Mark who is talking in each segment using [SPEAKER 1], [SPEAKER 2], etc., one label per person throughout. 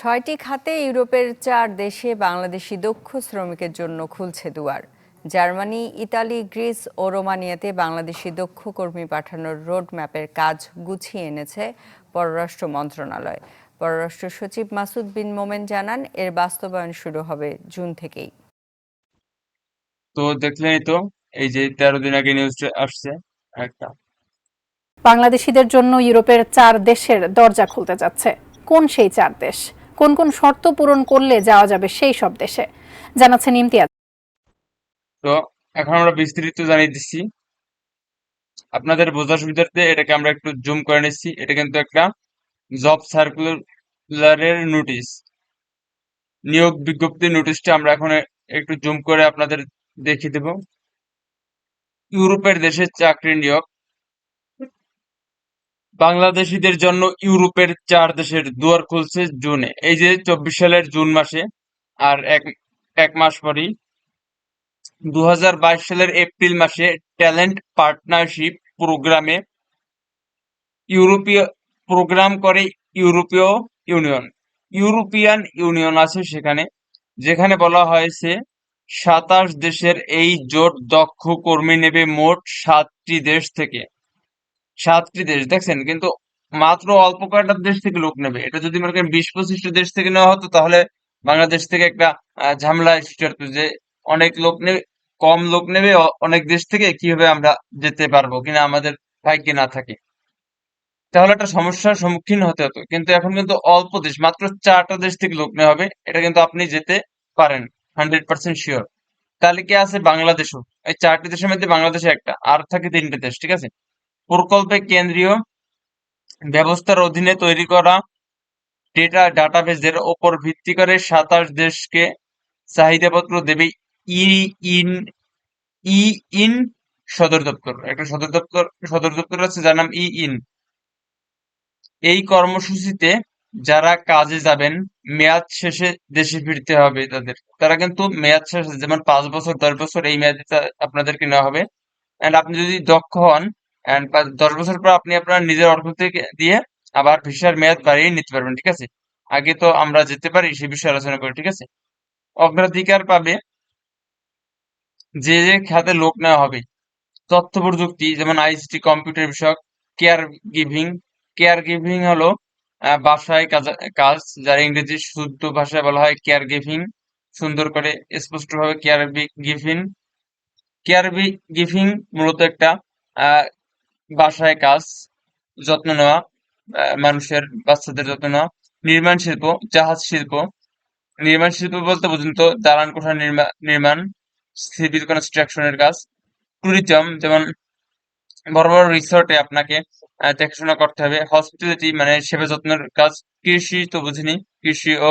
[SPEAKER 1] ছয়টি খাতে ইউরোপের চার দেশে বাংলাদেশি দক্ষ শ্রমিকের জন্য খুলছে দুয়ার। জার্মানি ইতালি গ্রিস ও রোমানিয়াতে বাংলাদেশি দক্ষ কর্মী পাঠানোর রোড ম্যাপের কাজ গুছিয়ে এনেছে পররাষ্ট্র মন্ত্রণালয়। পররাষ্ট্র সচিব মাসুদ বিন মোমেন জানান এর বাস্তবায়ন শুরু হবে জুন থেকেই।
[SPEAKER 2] তো দেখলেনই তো এই যে তেরো দিন আগে নিউজটা আসছে একটা।
[SPEAKER 3] বাংলাদেশিদের জন্য ইউরোপের চার দেশের দরজা খুলতে যাচ্ছে। কোন সেই চার দেশ? কোন কোন শর্ত পূরণ করলে যাওয়া যাবে সেই সব দেশে। জানাচ্ছেন ইমতিয়াজ।
[SPEAKER 2] তো এখন আমরা বিস্তারিত জানিয়ে দিচ্ছি। আপনাদের বোঝার সুবিধার্থে এটাকে আমরা একটু জুম করে নিচ্ছি। এটা কিন্তু একটা জব সার্কুলারের নোটিশ নিয়োগ বিজ্ঞপ্তির নোটিশটা আমরা এখন একটু জুম করে আপনাদের দেখিয়ে দেব। ইউরোপের দেশে চাকরি নিয়োগ বাংলাদেশিদের জন্য ইউরোপের চার দেশের দুয়ার খুলছে জুনে। এই যে চব্বিশ সালের জুন মাসে আর এক এক মাস পরই। দু হাজার বাইশ সালের এপ্রিল মাসে ট্যালেন্ট পার্টনারশিপ প্রোগ্রামে ইউরোপীয়, প্রোগ্রাম করে ইউরোপীয় ইউনিয়ন। ইউরোপিয়ান ইউনিয়ন আছে সেখানে, যেখানে বলা হয়েছে সাতাশ দেশের এই জোট দক্ষ কর্মী নেবে মোট সাতটি দেশ থেকে। সাতটি দেশ, দেখছেন? কিন্তু মাত্র অল্প কয়েকটা দেশ থেকে লোক নেবে। এটা যদি মনে করেন বিশ পঁচিশটা দেশ থেকে নেওয়া হতো, তাহলে বাংলাদেশ থেকে একটা ঝামেলা সৃষ্টি হতো যে অনেক লোক নেবে, কম লোক নেবে অনেক দেশ থেকে কীভাবে আমরা যেতে পারব কিনা আমাদের ভাগ্যে না থাকে। তাহলে একটা সমস্যার সম্মুখীন হতে হতো। কিন্তু এখন কিন্তু অল্প দেশ, মাত্র চারটা দেশ থেকে লোক নেওয়া হবে, এটা কিন্তু আপনি যেতে পারেন, হান্ড্রেড পার্সেন্ট শিওর। তালিকা আছে? বাংলাদেশও। এই চারটি দেশের মধ্যে বাংলাদেশে একটা, আর থাকে তিনটে দেশ, ঠিক আছে? প্রকল্পে কেন্দ্রীয় ব্যবস্থার অধীনে তৈরি করা ডেটা ডাটাবেজের ওপর ভিত্তি করে সাতাশ দেশকে চাহিদাপত্র দেবে ইন, ই, ইন সদর দপ্তর। একটা সদর দপ্তর সদর দপ্তর আছে যার নাম ই, ইন। এই কর্মসূচিতে যারা কাজে যাবেন, মেয়াদ শেষে দেশে ফিরতে হবে তাদের। তারা কিন্তু মেয়াদ শেষে, যেমন পাঁচ বছর, দশ বছর এই মেয়াদে আপনাদেরকে নেওয়া হবে। এন্ড আপনি যদি দক্ষ হন দশ বছর পর আপনি আপনার নিজের অর্থ থেকে দিয়ে আবার ভিসার মেয়াদ বাড়িয়ে নিতে পারবেন, ঠিক আছে? আগে তো আমরা যেতে পারি, সে বিষয়ে আলোচনা করি, ঠিক আছে? অগ্রাধিকার পাবে যে যে খাতে লোক নেওয়া হবে। তথ্য প্রযুক্তি, যেমন আইসিটি, কম্পিউটার বিষয়ক, কেয়ার গিভিং। কেয়ার গিভিং হলো বাসায় কাজ যার ইংরেজি শুদ্ধ ভাষায় বলা হয় কেয়ার গিভিং। সুন্দর করে স্পষ্টভাবে কেয়ার গিভিং। কেয়ার গিভিং মূলত একটা বাসায় কাজ, যত্ন নেওয়া মানুষের, বাচ্চাদের যত্ন নেওয়া, নির্মাণ শিল্প, জাহাজ শিল্প। নির্মাণ শিল্প বলতে বুঝুন তো দালান কোঠা নির্মাণ, সিভিল কনস্ট্রাকশনের কাজ ট্যুরিজম যেমন বড় বড় রিসোর্টে আপনাকে দেখাশোনা করতে হবে। হসপিটালিটি মানে সেবা যত্নের কাজ। কৃষি তো বুঝিনি। কৃষি ও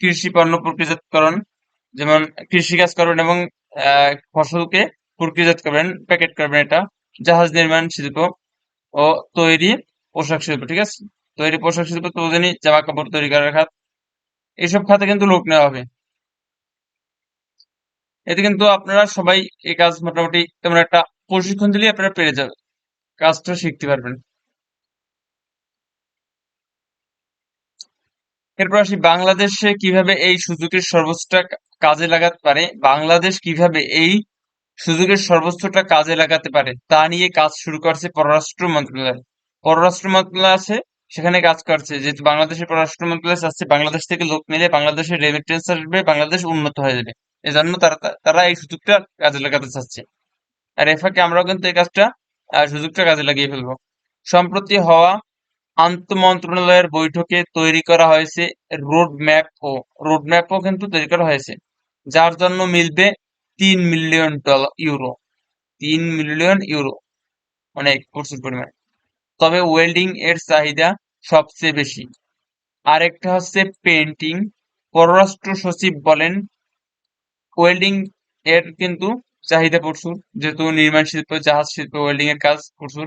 [SPEAKER 2] কৃষি পণ্য প্রক্রিয়াজাতকরণ, যেমন কৃষি কাজ করবেন এবং ফসলকে প্রক্রিয়াজাত করবেন, প্যাকেট করবেন এটা। জাহাজ নির্মাণ শিল্প ও তৈরি পোশাক শিল্প, ঠিক আছে? তৈরি পোশাক শিল্প তো বুঝিনি জামা কাপড় তৈরি করার খাত। এইসব খাতে কিন্তু লোক নেওয়া হবে। এতে কিন্তু আপনারা সবাই এই কাজ মোটামুটি তেমন একটা প্রশিক্ষণ দিলে আপনারা পেরে যাবেন। কাজটা শিখতে পারবেন। এরপর আসি, বাংলাদেশে কীভাবে এই সুযোগের সর্বোচ্চটা কাজে লাগাতে পারে? বাংলাদেশ কীভাবে এই সুযোগের সর্বোচ্চটা কাজে লাগাতে পারে। তা নিয়ে কাজ শুরু করছে পররাষ্ট্র মন্ত্রণালয়। পররাষ্ট্র মন্ত্রণালয় আছে, সেখানে কাজ করছে। যেহেতু বাংলাদেশের পররাষ্ট্র মন্ত্রণালয় চাচ্ছে বাংলাদেশ থেকে লোক নিলে বাংলাদেশের রেমিটেন্স আসবে, বাংলাদেশ উন্নত হয়ে যাবে। এজন্য তারা তারা এই সুযোগটা কাজে লাগাতে চাচ্ছে। আর এর ফাঁকে আমরাও কিন্তু এই কাজটা সুযোগটা কাজে লাগিয়ে ফেলব। সম্প্রতি হওয়া আন্তঃমন্ত্রণালয়ের বৈঠকে তৈরি করা হয়েছে রোড ম্যাপ ও রোড ম্যাপও কিন্তু তৈরি করা হয়েছে। যার জন্য মিলবে তিন মিলিয়ন ডলার ইউরো তিন মিলিয়ন ইউরো অনেক, প্রচুর পরিমাণে। তবে ওয়েল্ডিং এর চাহিদা সবচেয়ে বেশি। আরেকটা হচ্ছে পেন্টিং পররাষ্ট্র সচিব বলেন ওয়েল্ডিং এর কিন্তু চাহিদা প্রচুর। যেহেতু নির্মাণ শিল্প, জাহাজ শিল্প ওয়েল্ডিং এর কাজ প্রচুর।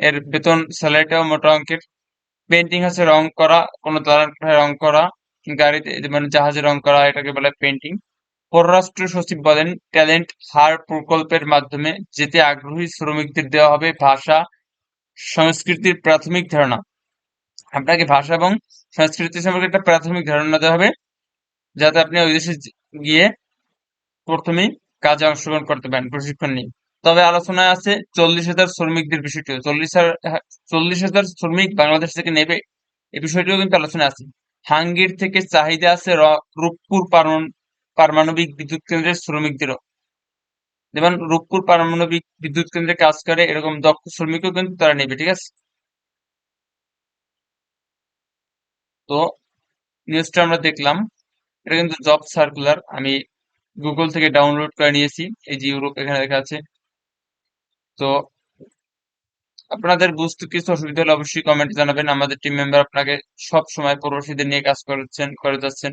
[SPEAKER 2] এর বেতন স্যালারিটাও মোটা অঙ্কের। পেন্টিং হচ্ছে রং করা, কোনো কোঠায় রং করা, গাড়িতে মানে জাহাজে রং করা, এটাকে বলে পেন্টিং পররাষ্ট্র সচিব বলেন, ট্যালেন্ট হার প্রকল্পের মাধ্যমে যেতে আগ্রহী শ্রমিকদের দেওয়া হবে ভাষা, সংস্কৃতির প্রাথমিক ধারণা। আপনাকে ভাষা এবং সংস্কৃতি সম্পর্কে একটা প্রাথমিক ধারণা দেওয়া হবে, যাতে আপনি ওই দেশে গিয়ে প্রথমেই কাজে অংশগ্রহণ করতে পারেন প্রশিক্ষণ নিয়ে। তবে আলোচনায় আছে চল্লিশ হাজার শ্রমিকদের বিষয়টিও। চল্লিশ হাজার চল্লিশ হাজার শ্রমিক বাংলাদেশ থেকে নেবে এই বিষয়টিও কিন্তু আলোচনায় আছে। হাঙ্গির থেকে চাহিদা আছে রূপপুর পারমাণ- পারমাণবিক বিদ্যুৎ কেন্দ্রের শ্রমিকদেরও। যেমন রূপপুর পারমাণবিক বিদ্যুৎ কেন্দ্রে কাজ করে এরকম দক্ষ শ্রমিকও কিন্তু তারা নেবে, ঠিক আছে? তো নিউজটা আমরা দেখলাম, এটা কিন্তু জব সার্কুলার আমি গুগল থেকে ডাউনলোড করে নিয়েছি, এই যে ইউরোপ এখানে লেখা আছে। তো আপনাদের বুঝতে কিছু অসুবিধা হলে অবশ্যই কমেন্ট জানাবেন, আমাদের টিম মেম্বার আপনাকে সব সময় প্রবাসীদের নিয়ে কাজ করছেন করে যাচ্ছেন।